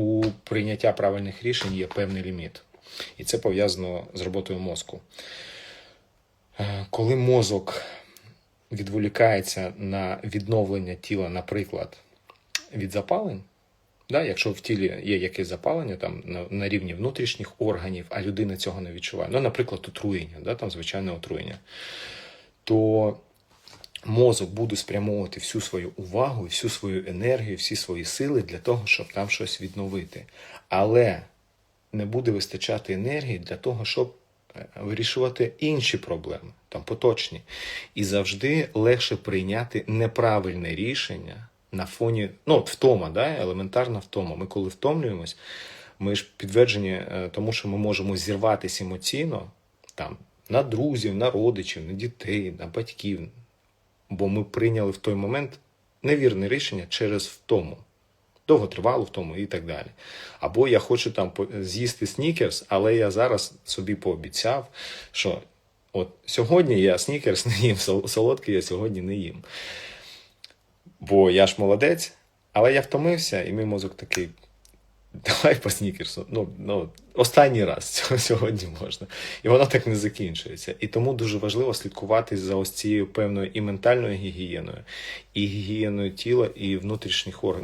у прийняття правильних рішень є певний ліміт. І це пов'язано з роботою мозку. Е, Коли мозок відволікається на відновлення тіла, наприклад, від запалень, да, якщо в тілі є якесь запалення там, на, на рівні внутрішніх органів, а людина цього не відчуває, ну, наприклад, отруєння, да, там звичайне отруєння, то мозок буде спрямовувати всю свою увагу, всю свою енергію, всі свої сили для того, щоб там щось відновити. Але не буде вистачати енергії для того, щоб е, вирішувати інші проблеми, там поточні. І завжди легше прийняти неправильне рішення на фоні, ну, втома, да, елементарна втома. Ми коли втомлюємось, ми ж підтверджені е, тому, що ми можемо зірватися емоційно там, на друзів, на родичів, на дітей, на батьків. Бо ми прийняли в той момент невірне рішення через втому. Довготривалу втому і так далі. Або я хочу там з'їсти снікерс, але я зараз собі пообіцяв, що от сьогодні я снікерс не їм, солодкий я сьогодні не їм. Бо я ж молодець, але я втомився, і мій мозок такий. Давай по снікерсу. Ну, ну, останній раз сьогодні можна. І воно так не закінчується. І тому дуже важливо слідкувати за ось цією певною і ментальною гігієною, і гігієною тіла, і внутрішніх органів.